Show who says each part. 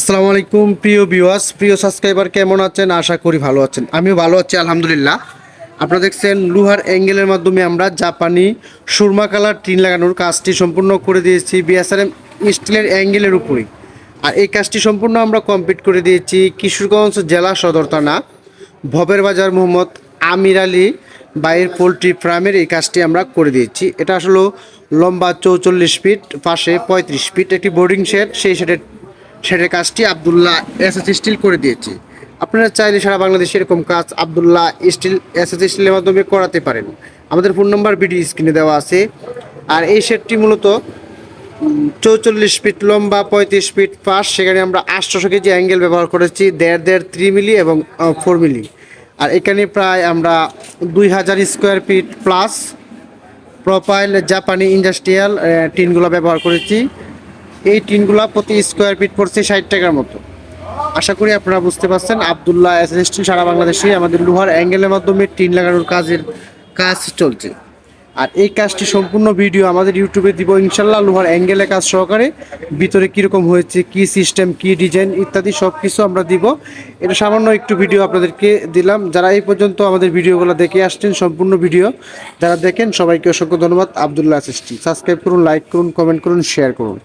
Speaker 1: আসসালামু আলাইকুম, প্রিয় ভিউয়ার্স প্রিয় সাবস্ক্রাইবার কেমন আছেন? আশা করি ভালো আছেন। আমিও ভালো আছি, আলহামদুলিল্লাহ। আপনারা দেখছেন লোহার অ্যাঙ্গেলের মাধ্যমে আমরা জাপানি সুরমা কালার টিন লাগানোর কাজটি সম্পূর্ণ করে দিয়েছি বিএসআরএম স্টিলের অ্যাঙ্গেলের উপরেই। আর এই কাজটি সম্পূর্ণ আমরা কমপ্লিট করে দিয়েছি কিশোরগঞ্জ জেলা সদর থানা, ভবের বাজার মোহাম্মদ আমির আলী বাইরের পোলট্রি ফার্মের এই কাজটি আমরা করে দিয়েছি। এটা আসলে লম্বা চৌচল্লিশ ফিট, পাশে পঁয়ত্রিশ ফিট একটি বোর্ডিং শেড সেই শেডের শেডের কাজটি আবদুল্লাহ এস এস স্টিল করে দিয়েছি। আপনারা চাইলে সারা বাংলাদেশে এরকম কাজ আবদুল্লাহ স্টিল এস এস স্টিলের মাধ্যমে করাতে পারেন। আমাদের ফোন নম্বর ভিডিও স্ক্রিনে দেওয়া আছে। আর এই শেডটি মূলত চৌচল্লিশ ফিট লম্বা, পঁয়ত্রিশ ফিট পাশ সেখানে আমরা আটশোশো কেজি অ্যাঙ্গেল ব্যবহার করেছি, দেড় দেড় থ্রি মিলি এবং ফোর মিলি। আর এখানে প্রায় আমরা দুই হাজার স্কোয়ার ফিট প্লাস প্রোফাইল জাপানি ইন্ডাস্ট্রিয়াল টিনগুলো ব্যবহার করেছি। এই টিনগুলো প্রতি স্কোয়ার ফিট পড়ছে ষাট টাকার মতো। আশা করি আপনারা বুঝতে পারছেন, আবদুল্লাহ এসএসটি সারা বাংলাদেশে আমাদের লোহার অ্যাঙ্গেলের মাধ্যমে টিন লাগানোর কাজের কাজ চলছে। আর এই কাজটি সম্পূর্ণ ভিডিও আমাদের ইউটিউবে দিব, ইনশাল্লাহ লোহার অ্যাঙ্গেলের কাজ সহকারে ভিতরে কীরকম হয়েছে, কি সিস্টেম কি ডিজাইন ইত্যাদি সব কিছু আমরা দিব। এটা সামান্য একটু ভিডিও আপনাদেরকে দিলাম। যারা এই পর্যন্ত আমাদের ভিডিওগুলো দেখে আসছেন, সম্পূর্ণ ভিডিও যারা দেখেন, সবাইকে অসংখ্য ধন্যবাদ। আবদুল্লাহ এসএসটি সাবস্ক্রাইব করুন লাইক করুন কমেন্ট করুন শেয়ার করুন।